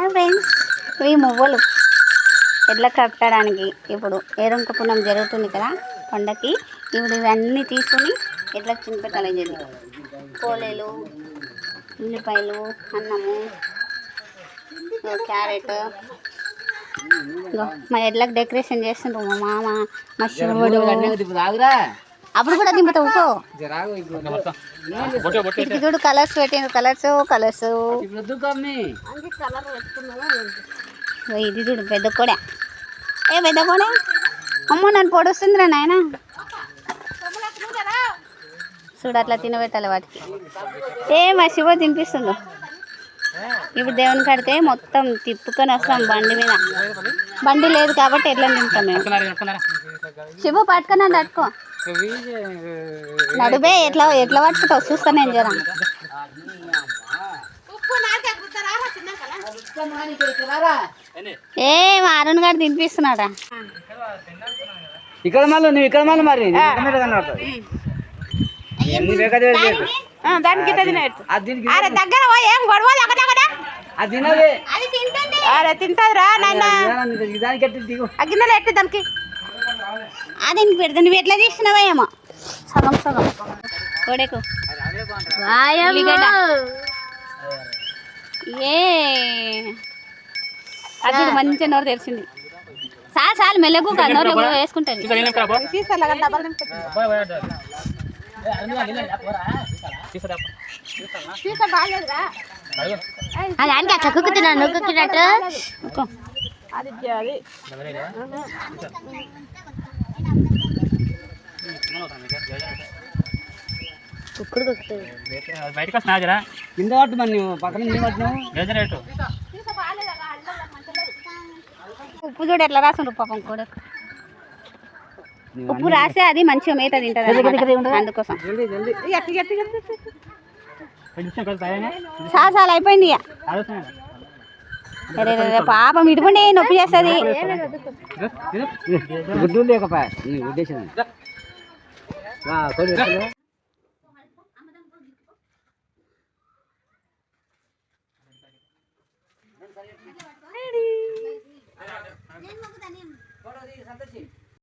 Hi friends ఇవి మువ్వలు ఎడ్ల కట్టడానికి ఇప్పుడు ఏరంక పుణ్యం జరుగుతుంది కదా పండకి ఇప్పుడు ఇవన్నీ తీసుకొని ఎడ్లకు చిన్నపెట్టాలి జరిగి కోలేలు ఉల్లిపాయలు అన్నము క్యారెట్. మా ఎడ్లకు డెకరేషన్ చేస్తుండ్రు మా మామ మా శివుడు అప్పుడు కూడా దింపుతా ఊకో రాగు ఇటు చూడు కలర్స్ పెట్టిండ్రు కలర్స్ కలర్స్ ఇది చూడు పెద్ద కూడా. ఏ పెద్ద కూడా? అమ్మో నన్ను పొడుస్తుందిరా నాయన. చూడు అట్లా తినబెట్టాలి వాటికి. ఏ మా శివ తినిపిస్తుండు. ఇప్పుడు దేవుని కడితే మొత్తం తిప్పుకొని వస్తాం బండి మీద. బండి లేదు కాబట్టి ఎట్లా తింటాం మేము? శివ పట్టుకొని అది నడుబే ఎట్లా ఎట్లా పట్టుకుంటావు? చూస్తా నేను జరా. ఏ మా అరుణ్ గారు తినిపిస్తున్నాడా? ఇక్కడ మళ్ళీ నువ్వు ఇక్కడ మళ్ళీ మరి. దానికి దగ్గర ఏం గొడవలు? అక్కడ అక్కడ. అది తినది. అరే ఎట్టి దిగు. ఆ గిన్నెలు ఎట్టి దానికి? అది నీకు పెడతా. నువ్వు ఎట్లా తీసినావా ఏమో? సగం సగం. కొడేకు. ఏ. అది మంచిగా నోరు తెరిచింది. చాలు చాలు మెల్లగు కదా. నోరు కుక్కుతున్నాను నువ్వు కుక్కినట్టు అది బయటకు వస్తున్నా జరా. కింద పట్టు మరి నువ్వు పక్కన పట్టినావు రేటు. ఉప్పు చూడు ఎట్లా రాసిండ్రు పాపం కొడుకు. ఉప్పు రాస్తే అది మంచిగా మేత తింటది. అందుకోసం. చాలా అయిపోయింది ఇక ఆలోచన అరే రే రే, పాపం ఇటుకుంటే నొప్పి చేస్తుంది. గుడ్డు లేకపోయా ఉద్దేశం. ಹೇಳಿ